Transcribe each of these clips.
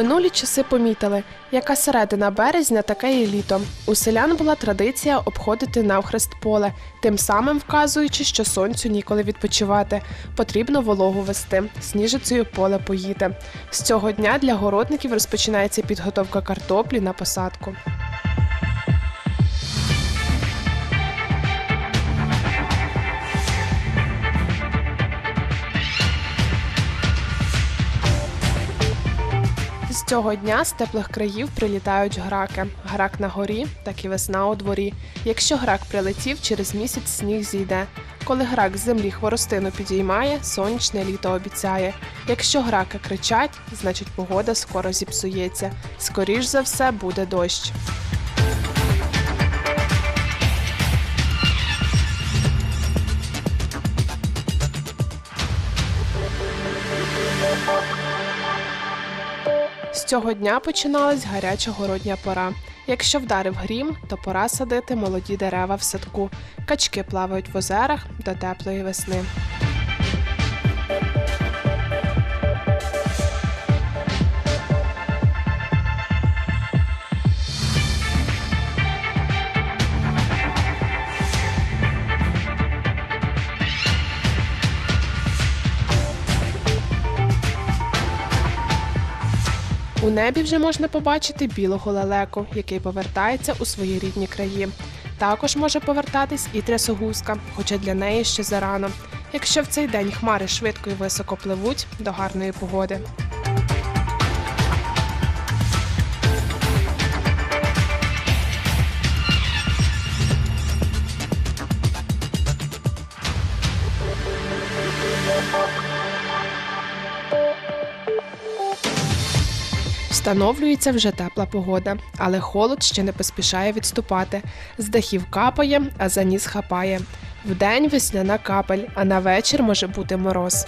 минулі часи помітили, яка середина березня, таке і літо. У селян була традиція обходити навхрест поле, тим самим вказуючи, що сонцю ніколи відпочивати. Потрібно вологу вести, сніжицею поле поїти. З цього дня для городників розпочинається підготовка картоплі на посадку. Цього дня з теплих країв прилітають граки. Грак на горі, так і весна у дворі. Якщо грак прилетів, через місяць сніг зійде. Коли грак з землі хворостину підіймає, сонячне літо обіцяє. Якщо граки кричать, значить погода скоро зіпсується. Скоріш за все буде дощ. Цього дня починалась гаряча городня пора. Якщо вдарив грім, то пора садити молоді дерева в садку. Качки плавають в озерах до теплої весни. У небі вже можна побачити білого лелеку, який повертається у свої рідні краї. Також може повертатись і трясогузка, хоча для неї ще зарано. Якщо в цей день хмари швидко і високо пливуть до гарної погоди. Встановлюється вже тепла погода, але холод ще не поспішає відступати. З дахів капає, а за ніс хапає. Вдень весняна капель, а на вечір може бути мороз.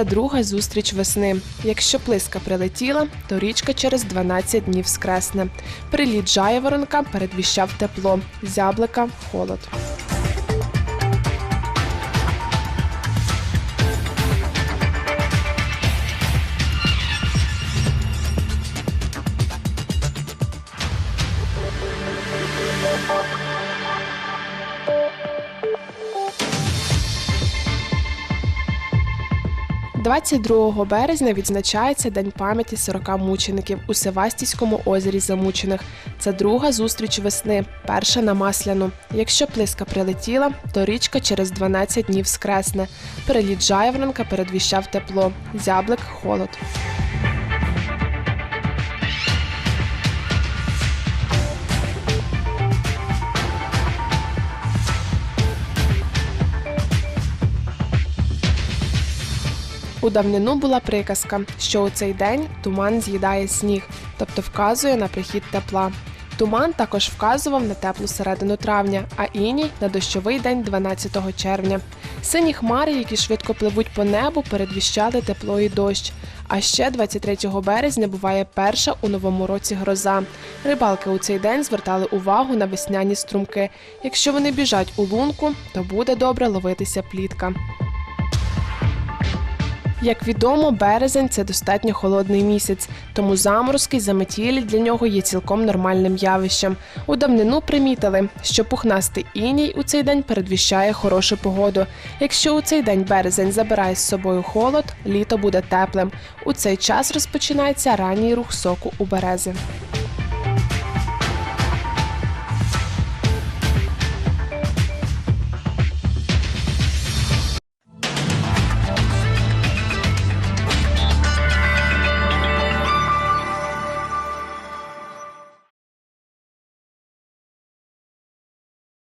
Це друга зустріч весни. Якщо плиска прилетіла, то річка через 12 днів скресне. Приліт жайворонка передвіщав тепло, зяблика холод. – 22 березня відзначається День пам'яті 40 мучеників у Севастійському озері Замучених. Це друга зустріч весни, перша на Масляну. Якщо плиска прилетіла, то річка через 12 днів скресне. Переліт жайворонка передвіщав тепло, зяблик холод. У давнину була приказка, що у цей день туман з'їдає сніг, тобто вказує на прихід тепла. Туман також вказував на теплу середину травня, а іній на дощовий день 12 червня. Сині хмари, які швидко пливуть по небу, передвіщали тепло і дощ. А ще 23 березня буває перша у новому році гроза. Рибалки у цей день звертали увагу на весняні струмки. Якщо вони біжать у лунку, то буде добре ловитися плітка. Як відомо, березень це достатньо холодний місяць, тому заморозки й заметілі для нього є цілком нормальним явищем. У давнину примітили, що пухнастий іній у цей день передвіщає хорошу погоду. Якщо у цей день березень забирає з собою холод, літо буде теплим. У цей час розпочинається ранній рух соку у берези.